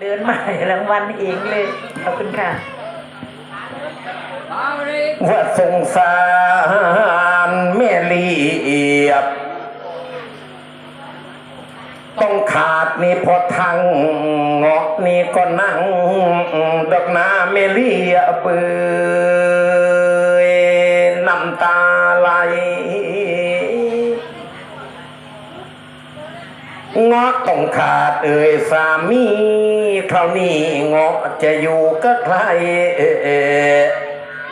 เดินมาให้รางวัลเองเลย ขอบคุณค่ะว่าสงสารแม่เลียบ ต้องขาดนี่พอทั้งเงาะนี่ก็นั่ง ดอกนาเมเลียเปืยน้ำตาไหล งาะต้องขาดเอ่ยสามีเท่านี้เงาะจะอยู่ก็ใคร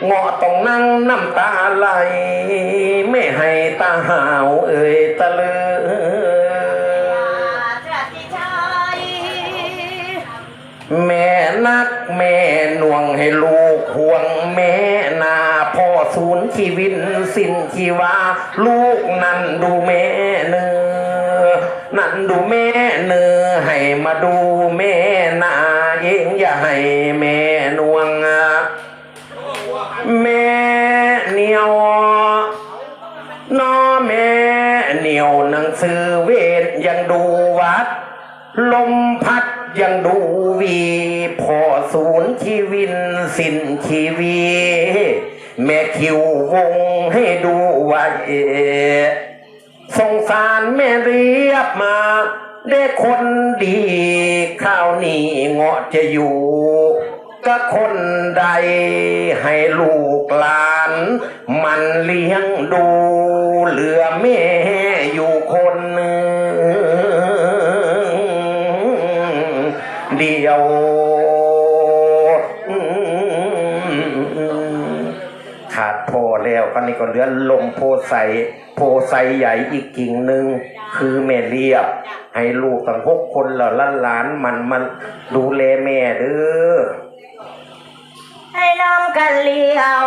เงาะต้องนั่งน้ำตาไหล ไม่ให้ตาหาวเอ่ยตะเลือแม่นักแม่หน่วงให้ลูกห่วงแม่นาพ่อสูญชีวิตสิ้นชีวา ลูกนั่นดูแม่เนื้อ นั่นดูแม่เนื้อให้มาดูแม่นาเองอย่าให้แม่นวงแม่เหนียวน้อแม่เหนียวหนังสือเวทยังดูวัด ลมพัดยังดูวีพอศูนย์ชีวินสิ้นชีวี แม่คิววงให้ดูไว้ สงสารแม่เรียบมาได้คนดีข้าวนี้เงาะจะอยู่ ก็คนใดให้ลูกหลาน มันเลี้ยงดู ขาดพอแล้วก็นี่ก็เหลือลมโพไซโพไซใหญ่อีกกิ่งหนึ่งคือแม่เรียบ ให้ลูกตั้งหกคนแล้วหลานมันมันดูแลแม่เด้อให้น้ำกันเลี้ยว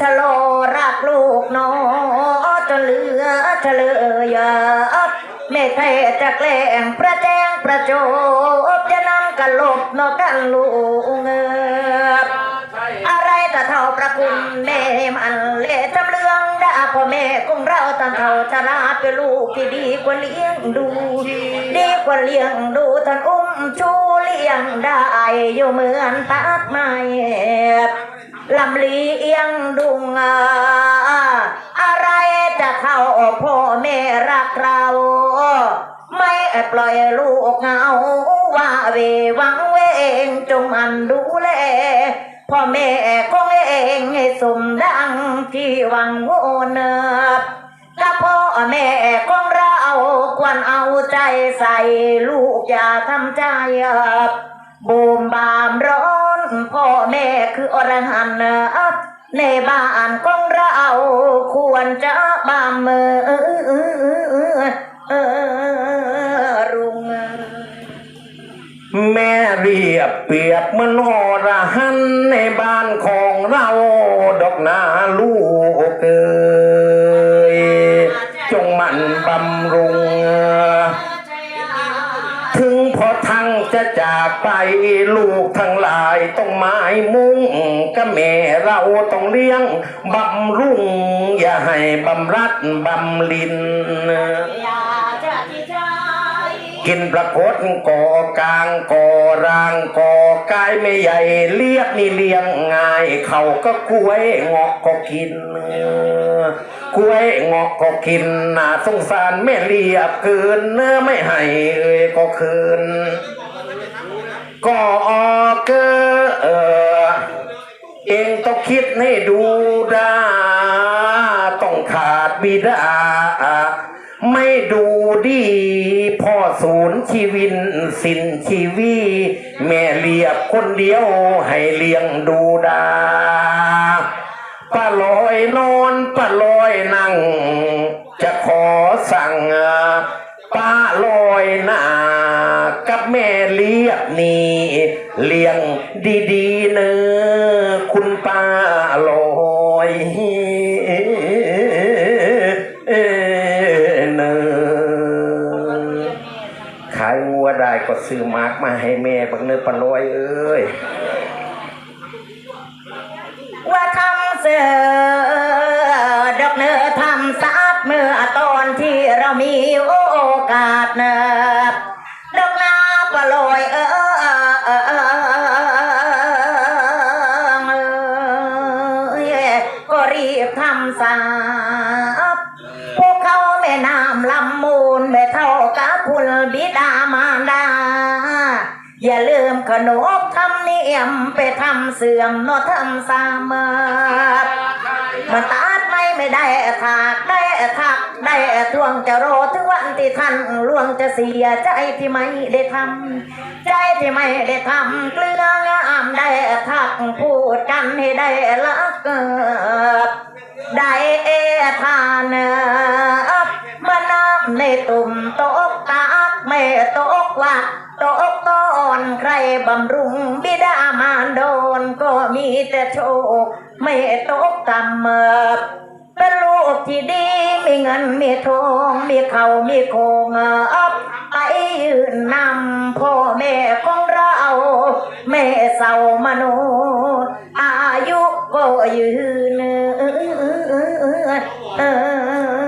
ชะโลรักลูกน้อจนเหลือเฉลยแม่เทจะแกล้งประแจงประโจบจะนำกันลบนอกกันลูกเงือบอะไรแต่เท่าประคุณแม่มันเละจำเลืองด่าพ่อแม่ของเราตอนเท่าชราเป็นลูกที่ดีกว่าเลี้ยงดูดีกว่าเลี้ยงดูท่านอุ้มชูเลี้ยงได้อยู่เหมือนตัดไม้ ลำลีเลียงดุงอะไรจะเข้าพ่อแม่รักเรา ไม่ปล่อยลูกเหงาว่าเวหวังเวงจงมันดูแลพ่อแม่ของเองให้สมดังที่หวังโอนเนบกับพ่อแม่ของเราควรเอาใจใส่ลูกอย่าทำใจบูมบามร้อน พ่อแม่คืออรหันต์ในบ้านของเราควรจะบามเมือรุงแม่เรียบเปียบเหมือนอรหันต์ในบ้านของเราดอกนา จากไปลูกทั้งหลายต้องไม้มุ้งก็แม่เราต้องเลี้ยงบำรุง อย่าให้บำรัดบำลิน กินประคดก่อกลางก่อรางก่อกายไม่ใหญ่เรียกนี่เลี้ยงง่าย เขาก็กล้วยงอกก็กินกล้วยงอกก็กินน่าสงสารแม่เรียบเกินเนื้อไม่ให้เอ้ยก็คืน ก็ออกเกอเออเองต้องคิดให้ดูดาต้องขาดบิดา ไม่ดูดีพ่อศูนย์ชีวินสิ้นชีวี แม่เลียบคนเดียวให้เลี้ยงดูดาป้าลอยนอนป้าลอยนั่ง จะขอสั่งป้าลอยหน้ากับแม่ บนี้ เลี้ยงดีๆเนอคุณป้าลอยเนอขายงัวได้ก็ซื้อมากมาให้แม่บังเนอปลอยเอ้ยว่าทำเสือดอกเนอทำสะาดเมื่อตอนที่เรามีโอกาสเนอ ม่น้ำลำมูลแม่เท่ากับคุณบิดามารดา อย่าลืมขนบธรรมเนียมไปทำเสื่อมนอทำสามารมันตัดไม่ไม่ได้ถากได้ถักได้ทวงจะรอถึงวันที่ท่านล่วงจะเสียใจที่ไม่ได้ทำใจที่ไม่ได้ทำเกลืองามได้ทักพูดกันให้ได้ละเกิดได้เอทานา ในตุ่มตกตากไม่ตกว่าตกตอนใครบำรุงบิดามารโดนก็มีแต่โชคไม่ตกต่ำเมื่อเป็นลูกที่ดีมีเงินมีทองมีเขามีโคงอับไปยืนนำพ่อแม่ของเรา แม่เศร้ามโนอายุก็ยืนเออ